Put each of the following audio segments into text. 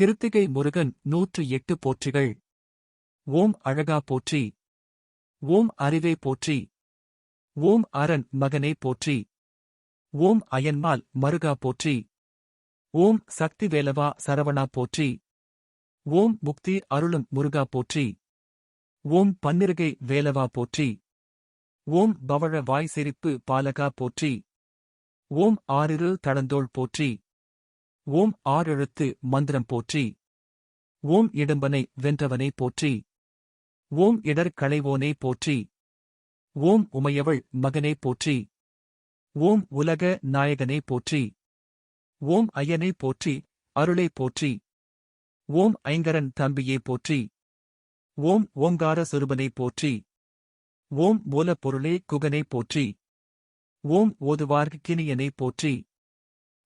கிருத்திகை முருகன் நூற்று எட்டு போற்றிகள். ஓம் அழகா போற்றி. ஓம் அறிவே போற்றி. ஓம் அரண் மகனே போற்றி. ஓம் அயன்மால் மருகா போற்றி. ஓம் சக்தி வேலவா சரவணா போற்றி. ஓம் முக்தி அருளும் முருகா போற்றி. ஓம் பன்னிருகை வேலவா போற்றி. ஓம் பவழ வாய் சிரிப்பு பாலகா போற்றி. ஓம் ஆறிரு தளந்தோள் போற்றி. ஓம் ஆறெழுத்து மந்திரம் போற்றி. ஓம் இடும்பனை வென்றவனை போற்றி. ஓம் இடர் களைவோனே போற்றி. ஓம் உமையவள் மகனே போற்றி. ஓம் உலக நாயகனே போற்றி. ஓம் ஐயனை போற்றி அருளை போற்றி. ஓம் ஐங்கரன் தம்பியே போற்றி. ஓம் ஓங்கார சுருபனை போற்றி. ஓம் மூலப்பொருளே குகனை போற்றி. ஓம் ஓதுவார்கினியனை போற்றி.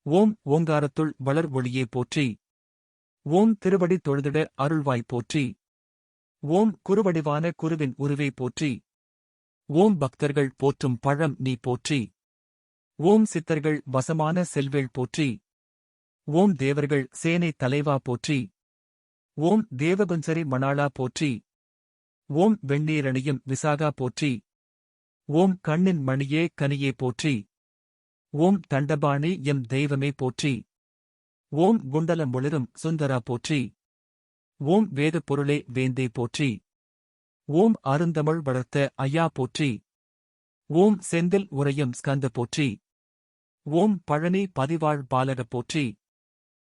ஓம் ஓங்காரத்துள் வளர் ஒளியே போற்றி. ஓம் திருவடி தொழுதிட அருள்வாய் போற்றி. ஓம் குறுவடிவான குருவின் உருவே போற்றி. ஓம் பக்தர்கள் போற்றும் பழம் நீ போற்றி. ஓம் சித்தர்கள் வசமான செல்வேள் போற்றி. ஓம் தேவர்கள் சேனை தலைவா போற்றி. ஓம் தேவபஞ்சரி மணாளா போற்றி. ஓம் வெண்ணீரணியும் விசாகா போற்றி. ஓம் கண்ணின் மணியே கனியே போற்றி. ஓம் தண்டபாணி எம் தெய்வமே போற்றி. ஓம் குண்டலம் ஒளிரும் சுந்தரா போற்றி. ஓம் வேத பொருளே வேந்தே போற்றி. ஓம் அருந்தமிழ் வளர்த்த ஐயா போற்றி. ஓம் செந்தில் உரையும் ஸ்கந்த போற்றி. ஓம் பழனி பதிவாழ் பாலக போற்றி.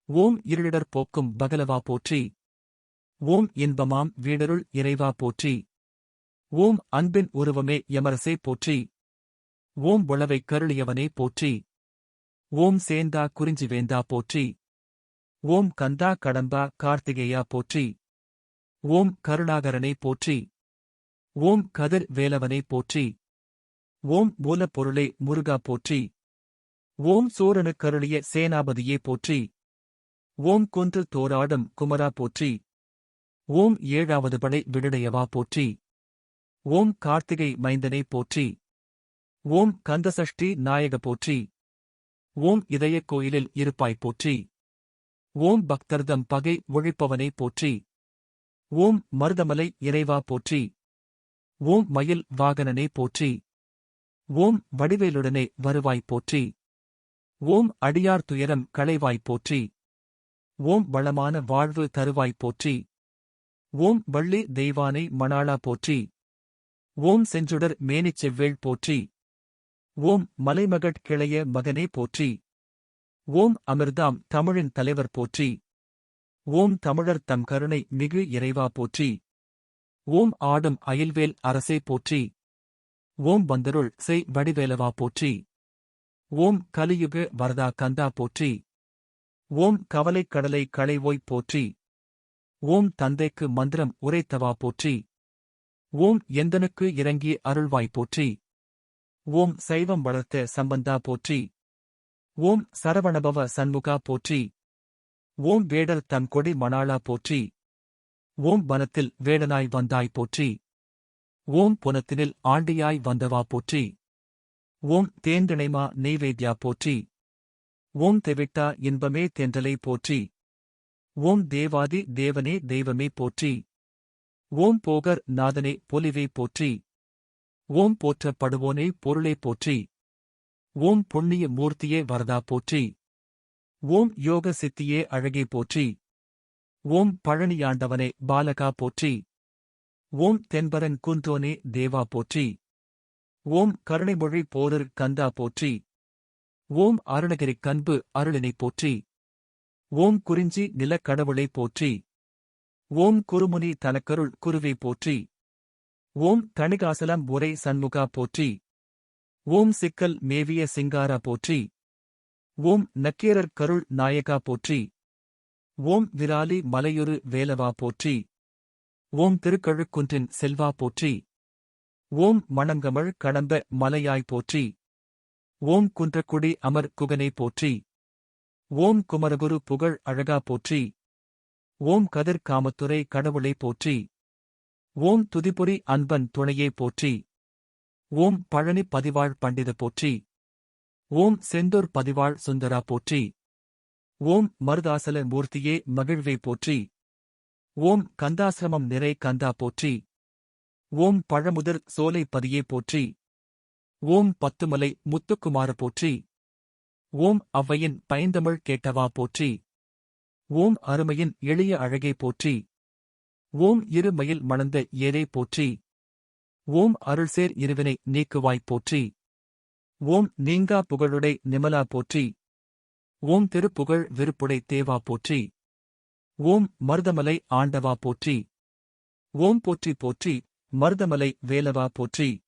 ஓம் இருளிடர் போக்கும் பகலவா போற்றி. ஓம் இன்பமாம் வீடருள் இறைவா போற்றி. ஓம் அன்பின் உருவமே யமரசே போற்றி. ஓம் உளவைக் கருளியவனே போற்றி. ஓம் சேந்தா குறிஞ்சி வேந்தா போற்றி. ஓம் கந்தா கடம்பா கார்த்திகேயா போற்றி. ஓம் கருணாகரனே போற்றி. ஓம் கதிர் வேலவனே போற்றி. ஓம் மூலப்பொருளே முருகா போற்றி. ஓம் சூரனு கருளிய சேனாபதியே போற்றி. ஓம் குன்று தோராடும் குமரா போற்றி. ஓம் ஏழாவது படை விடுடையவா போற்றி. ஓம் கார்த்திகை மைந்தனே போற்றி. ஓம் கந்தசஷ்டி நாயக போற்றி. ஓம் இதய கோயிலில் இருப்பாய் போற்றி. ஓம் பக்தர்தம் பகை ஒழிப்பவனை போற்றி. ஓம் மருதமலை இறைவா போற்றி. ஓம் மயில் வாகனனே போற்றி. ஓம் வடிவேலுடனே வருவாய் போற்றி. ஓம் அடியார் துயரம் களைவாய் போற்றி. ஓம் வளமான வாழ்வு தருவாய் போற்றி. ஓம் வள்ளி தெய்வானை மணாளா போற்றி. ஓம் செஞ்சுடர் மேனிச் செவ்வேள் போற்றி. ஓம் மலைமகட் கிளைய மகனே போற்றி. ஓம் அமிர்தாம் தமிழின் தலைவர் போற்றி. ஓம் தமிழர் தம் கருணை மிகு இறைவா போற்றி. ஓம் ஆடும் அயில்வேல் அரசே போற்றி. ஓம் வந்தருள் செய் வடிவேலவா போற்றி. ஓம் கலியுக வரதா கந்தா போற்றி. ஓம் கவலைக் கடலை களைவோய் போற்றி. ஓம் தந்தைக்கு மந்திரம் உரைத்தவா போற்றி. ஓம் எந்தனுக்கு இறங்கி அருள்வாய் போற்றி. ஓம் சைவம் வளர்த்த சம்பந்தா போற்றி. ஓம் சரவணபவ சண்முகா போற்றி. ஓம் வேடர் தன் கொடி மணாளா போற்றி. ஓம் வனத்தில் வேடனாய் வந்தாய் போற்றி. ஓம் புனத்தினில் ஆண்டியாய் வந்தவா போற்றி. ஓம் தேந்திணைமா நெய்வேத்யா போற்றி. ஓம் தெவிட்டா இன்பமே தென்றலை போற்றி. ஓம் தேவாதி தேவனே தெய்வமே போற்றி. ஓம் போகர் நாதனே பொலிவே போற்றி. ஓம் போற்றப்படுவோனே பொருளே போற்றி. ஓம் புண்ணிய மூர்த்தியே வரதா போற்றி. ஓம் யோக சித்தியே அழகே போற்றி. ஓம் பழனியாண்டவனே பாலகா போற்றி. ஓம் தென்பரன் குன்றோனே தேவா போற்றி. ஓம் கருணைமொழி போரர் கந்தா போற்றி. ஓம் அருணகிரி கன்பு அருளினை போற்றி. ஓம் குறிஞ்சி நிலக்கடவுளை போற்றி. ஓம் குருமுனி தனக்கருள் குருவை போற்றி. ஓம் கணிகாசலம் உரை சண்முகா போற்றி. ஓம் சிக்கல் மேவிய சிங்காரா போற்றி. ஓம் நக்கீரர் கருள் நாயகா போற்றி. ஓம் விராலி மலையொரு வேலவா போற்றி. ஓம் திருக்கழுக்குன்றின் செல்வா போற்றி. ஓம் மணங்கமழ் கடந்த மலையாய் போற்றி. ஓம் குன்றக்குடி அமர் குகனை போற்றி. ஓம் குமரகுரு புகழ் அழகா போற்றி. ஓம் கதிர் காமத்துறை கடவுளை போற்றி. ஓம் துதிபுரி அன்பன் துணையே போற்றி. ஓம் பழனி பதிவாழ் பண்டித போற்றி. ஓம் செந்தூர் பதிவாழ் சுந்தரா போற்றி. ஓம் மருதாசல மூர்த்தியே மகிழ்வை போற்றி. ஓம் கந்தாசிரமம் நிறை கந்தா போற்றி. ஓம் பழமுதிர் சோலை பதியே போற்றி. ஓம் பத்துமலை முத்துக்குமார போற்றி. ஓம் அவ்வையின் பைந்தமிழ் கேட்டவா போற்றி. ஓம் அருமையின் எளிய அழகே போற்றி. ஓம் இருமயில் மணந்த ஏரே போற்றி. ஓம் அருள்சேர் இருவினை நீக்குவாய் போற்றி. ஓம் நீங்கா புகழுடை நிமலா போற்றி. ஓம் திருப்புகழ் விருப்புடை தேவா போற்றி. ஓம் மருதமலை ஆண்டவா போற்றி. ஓம் போற்றி போற்றி மருதமலை வேலவா போற்றி.